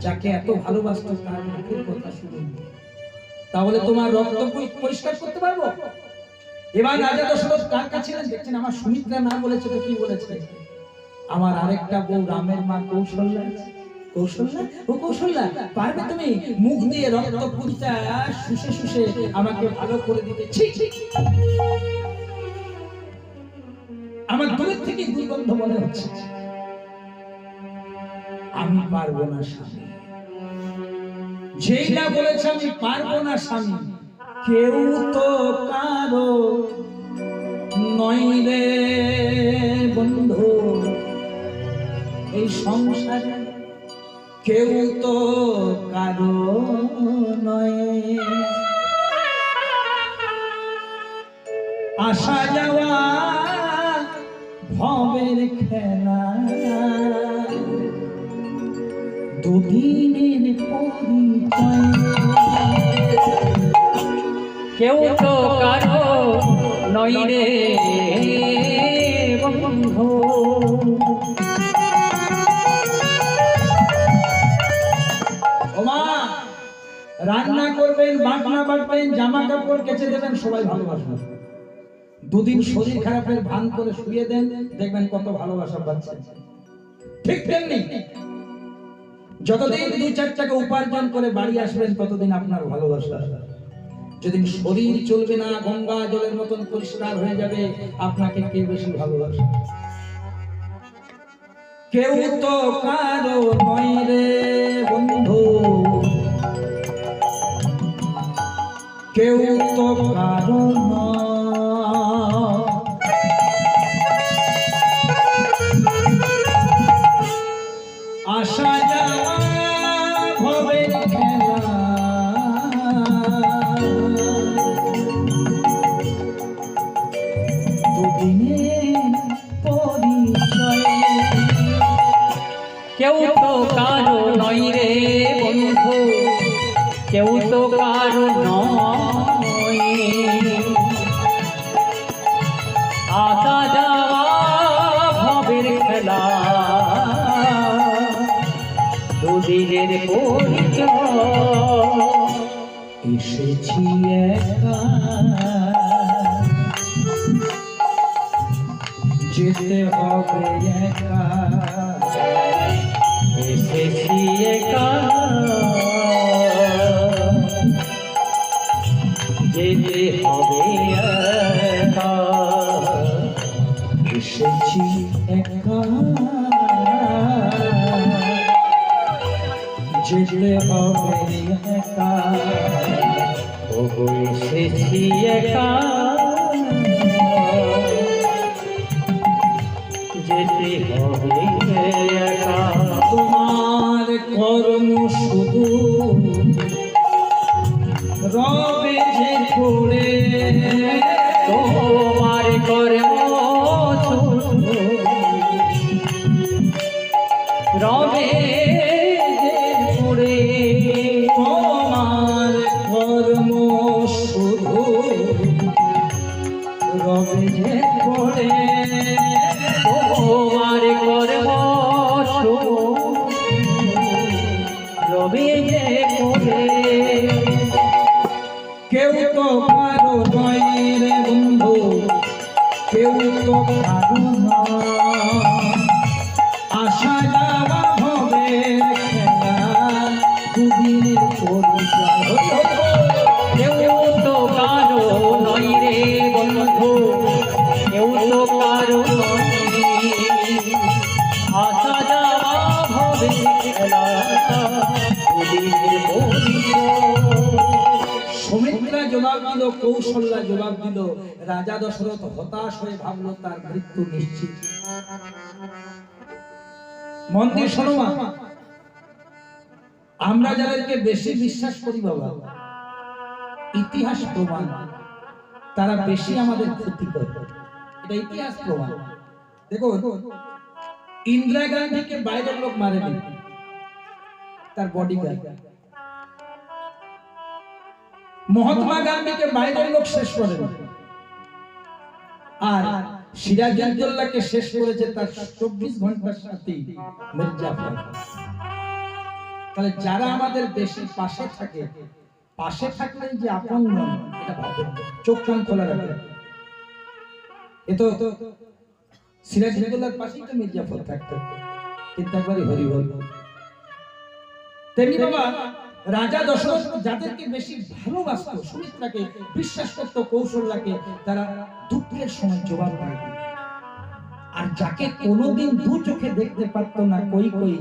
যাকে এত ভালোবাসতো তার মুখের কথা শুনুন তাহলে তোমার রক্ত পরিষ্কার করতে পারব? এবার রাজা দশরথ কার কাছে দেখছেন আমার সুমিত্রা না বলেছে তো কি বলেছে? আমার আরেকটা বউ রামের মা কৌশল্যা। আমার দূরের থেকে দুর্গন্ধ মনে হচ্ছে। আমি পারব না, স্বামী। যেই না বলেছে আমি পারব না, স্বামী, কেউ তো কারও নয় রে বন্ধু। এই সংসারে কেউ তো কারও নয় আসা যাওয়া ভবের খেলা কেউ তো কারও নই রে রান্না করবেন, বাটনা বাটবেন, জামা কাপড় কেচে দেবেন, সবাই ভালোবাসবেন দুদিন শরীর খারাপের ভান করে শুয়ে দেন, দেখবেন কত ভালোবাসা পাচ্ছে ঠিক তেমনি যতদিন দুই চার টাকা উপার্জন করে বাড়ি আসবেন, ততদিন আপনার ভালোবাসা। যেদিন শরীর চলবে না, গঙ্গা জলের মতন পরিষ্কার হয়ে যাবে, আপনাকে কে বেশি ভালোবাসে? কেউ তো কারও নয় রে বন্ধু। কেউ তো কারও পরিচয়। এসেছি যেতে হবে একা। যেতে হবে একা ওগো এসেছি একা যেতে হবে একা তোমার কর্ম শুধু রবে যে পড়ে তোমার কর্ম শুধু রবে রবে যে পড়ে তোমার শুধু রবে পুরে কেউ তো কারও নয় রে বন্ধু, কেউ তো কারও সুমিত্রা জবাব দিল, কৌশল্যা জবাব দিল, রাজা দশরথ হতাশ হয়ে ভাবলো, তার মৃত্যু নিশ্চিত। মন্দির শোনো আমরা যাদেরকে বেশি বিশ্বাস করি বাবা, ইতিহাস প্রমাণ, তারা বেশি আমাদের ক্ষতি করে। এটা ইতিহাস প্রমাণ। দেখো ইন্দিরা গান্ধীকে বাইরের লোক মারেনি, তার বডিগার্ড মহাত্মা গান্ধীকে বাইরের লোক শেষ করে আর সিরাজউদ্দৌলাকে শেষ করেছে তার চব্বিশ ঘণ্টার সাথে মির্জাফর তাহলে যারা আমাদের দেশের পাশে থাকে, পাশে থাকলেই যে আপন চোখ কান খোলা রাখবেন। এ তো সিরাজুদ্দৌলার পাশেই তো মির্জাফর থাকতো। কিন্তু একবারই হরি হরি তেমনি বাবা রাজা দশরথ যাদেরকে বেশি ভালোবাসত, সুমিত্রাকে বিশ্বাস করতো, কৌশল্যাকে, তারা দুঃখের সময় জবাব দেয় আর যাকে কোনোদিন দু চোখে দেখতে পারতো না, কই কই,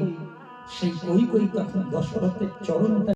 সেই কই কই তখন দশরথের চরণটা